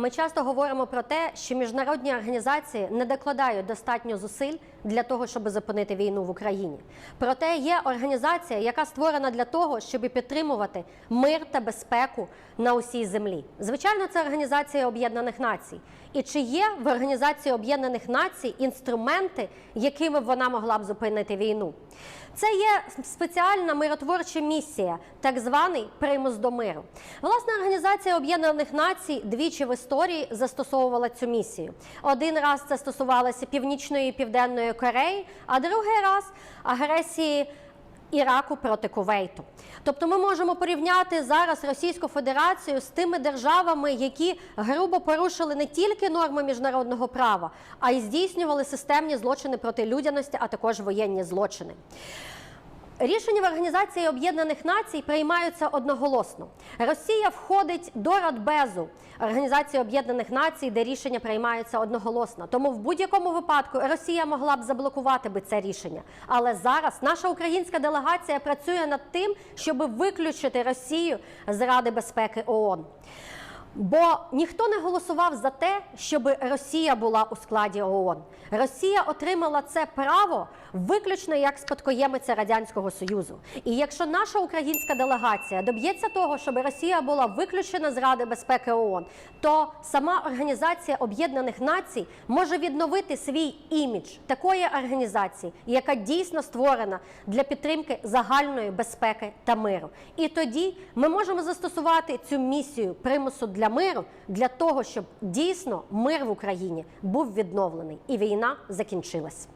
Ми часто говоримо про те, що міжнародні організації не докладають достатньо зусиль для того, щоб зупинити війну в Україні. Проте є організація, яка створена для того, щоб підтримувати мир та безпеку на усій землі. Звичайно, це Організація Об'єднаних Націй. І чи є в Організації Об'єднаних Націй інструменти, якими вона могла б зупинити війну? Це є спеціальна миротворча місія, так званий примус до миру. Власне, Організація Об'єднаних Націй двічі в історії застосовувала цю місію. Один раз це стосувалося Північної і Південної Кореї, а другий раз агресії. Іраку проти Кувейту. Тобто ми можемо порівняти зараз Російську Федерацію з тими державами, які грубо порушили не тільки норми міжнародного права, а й здійснювали системні злочини проти людяності, а також воєнні злочини. Рішення в Організації Об'єднаних Націй приймаються одноголосно. Росія входить до Радбезу Організації Об'єднаних Націй, де рішення приймаються одноголосно. Тому в будь-якому випадку Росія могла б заблокувати би це рішення. Але зараз наша українська делегація працює над тим, щоб виключити Росію з Ради безпеки ООН. Бо ніхто не голосував за те, щоб Росія була у складі ООН. Росія отримала це право виключно як спадкоємиця радянського союзу. І якщо наша українська делегація доб'ється того, щоб Росія була виключена з Ради безпеки ООН, то сама організація Об'єднаних Націй може відновити свій імідж такої організації, яка дійсно створена для підтримки загальної безпеки та миру. І тоді ми можемо застосувати цю місію примусу для миру для того, щоб дійсно мир в Україні був відновлений і війна закінчилась.